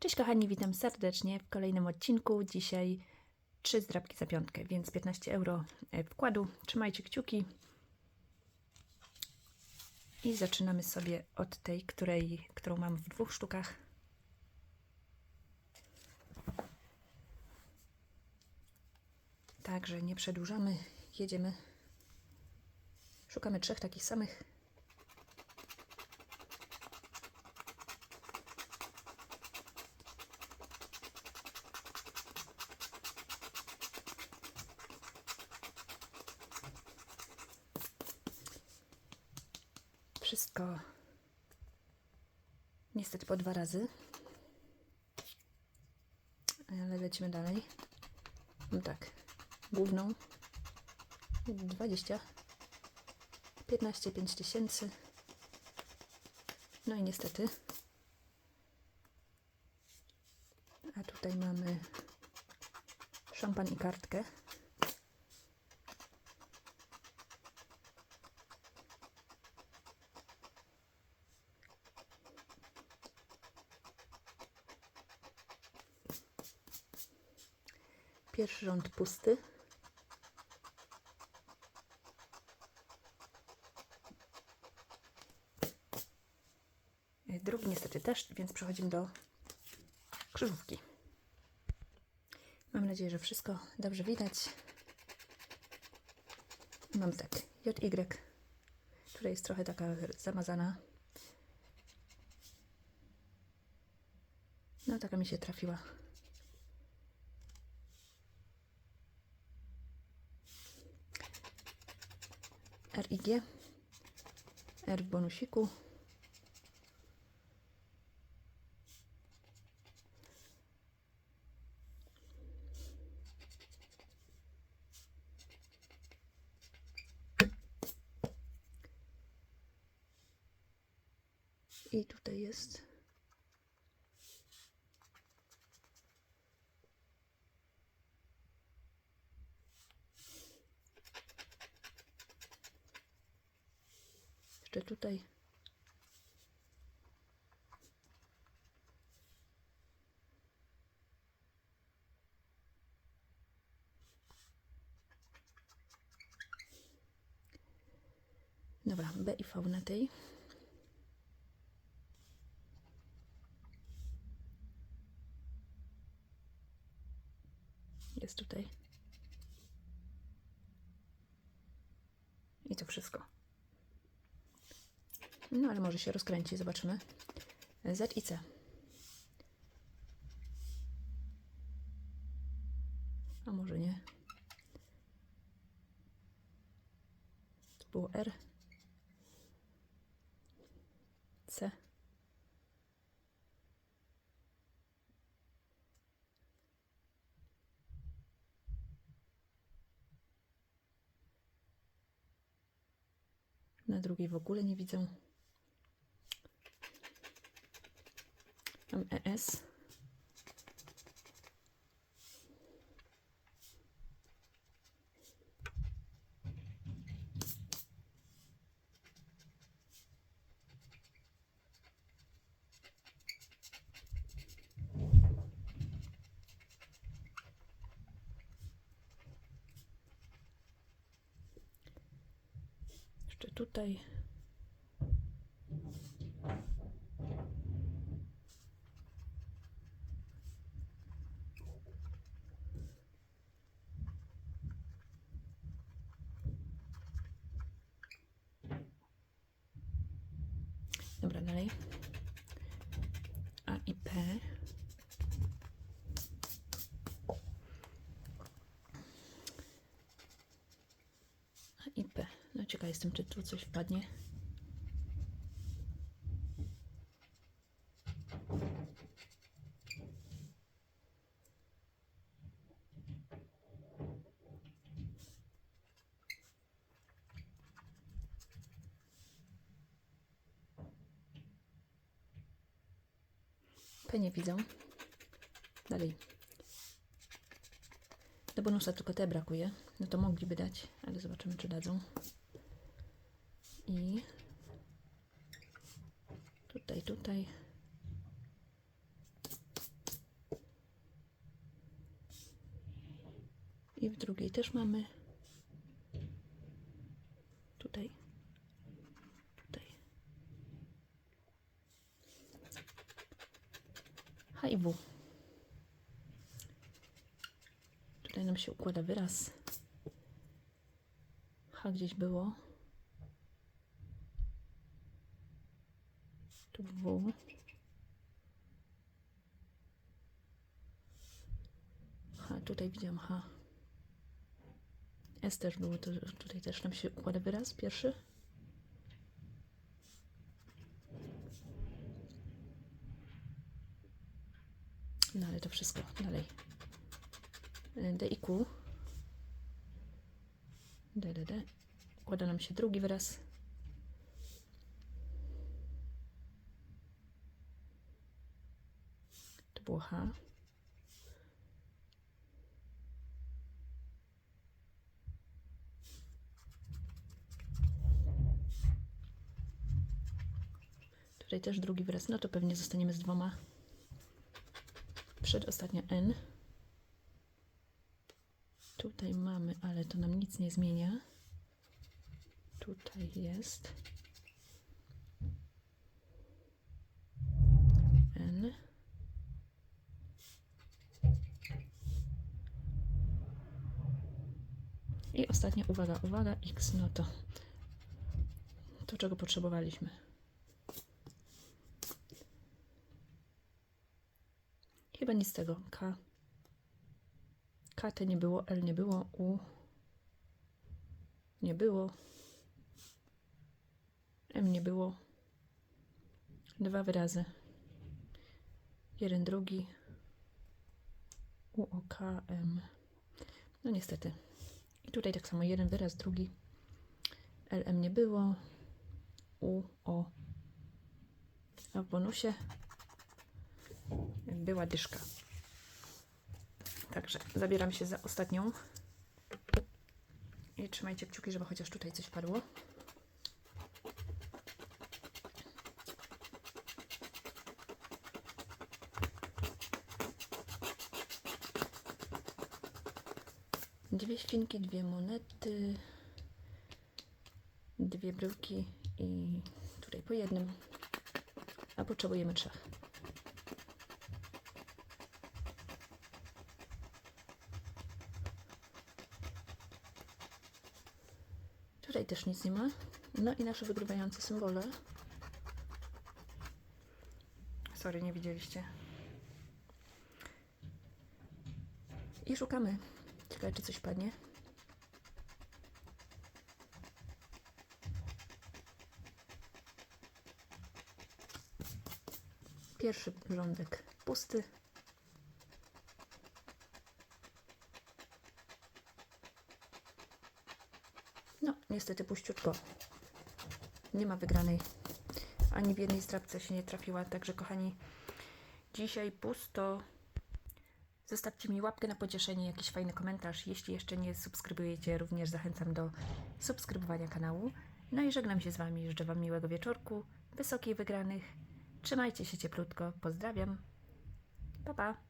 Cześć kochani, witam serdecznie w kolejnym odcinku. Dzisiaj trzy zdrabki za piątkę, więc 15 euro e, wkładu. Trzymajcie kciuki. I zaczynamy sobie od tej, której, którą mam w dwóch sztukach. Także nie przedłużamy, jedziemy. Szukamy trzech takich samych. Wszystko niestety po dwa razy. Ale lecimy dalej. No tak, główną 20, 15, 5 tysięcy. No i niestety. A tutaj mamy szampan i kartkę. Pierwszy rząd pusty. Drugi niestety też, więc przechodzimy do krzyżówki. Mam nadzieję, że wszystko dobrze widać. Mam tak, JY, która jest trochę taka zamazana. No, taka mi się trafiła. RIG, R w bonusiku. I tutaj jest jeszcze tutaj Dobra, B i V na tej. Jest tutaj. I to wszystko. No ale może się rozkręci, zobaczymy. Z i C. A może nie. To było R. C. Na drugiej w ogóle nie widzę. ES. Jeszcze tutaj. Dobra, dalej. A i P. A i P. No ciekaw jestem, czy tu coś wpadnie. Penie widzą. Dalej. Do bonusa tylko te brakuje. No to mogliby dać, ale zobaczymy, czy dadzą. I tutaj, tutaj. I w drugiej też mamy Tutaj nam się układa wyraz. H gdzieś było. Tu W. H, tutaj widziałam H. S też było, to tutaj też nam się układa wyraz pierwszy. No ale to wszystko dalej. D i Q. D, D, D. Układa nam się drugi wyraz. To było H. Tutaj też drugi wyraz. No to pewnie zostaniemy z dwoma. Przedostatnia N. Tutaj mamy, ale to nam nic nie zmienia. Tutaj jest. N. I ostatnia uwaga, uwaga, X, no to to, czego potrzebowaliśmy. Chyba nic z tego. K. K T nie było, L nie było, U nie było, M nie było. Dwa wyrazy. Jeden, drugi. U, O, K, M. No niestety. I tutaj tak samo jeden wyraz, drugi. L, M nie było. U, O. A w bonusie była dyszka. Także zabieram się za ostatnią. I trzymajcie kciuki, żeby chociaż tutaj coś padło. Dwie świnki, dwie monety, dwie bryłki i tutaj po jednym, a potrzebujemy trzech. Tutaj też nic nie ma. No i nasze wygrywające symbole. Sorry, nie widzieliście. I szukamy. Ciekawe, czy coś padnie. Pierwszy rządek pusty. No, niestety puściutko. Nie ma wygranej. Ani w jednej zdrabce się nie trafiła. Także, kochani, dzisiaj pusto. Zostawcie mi łapkę na pocieszenie, jakiś fajny komentarz. Jeśli jeszcze nie subskrybujecie, również zachęcam do subskrybowania kanału. No i żegnam się z Wami. Życzę Wam miłego wieczorku, wysokiej wygranych. Trzymajcie się cieplutko. Pozdrawiam. Pa, pa.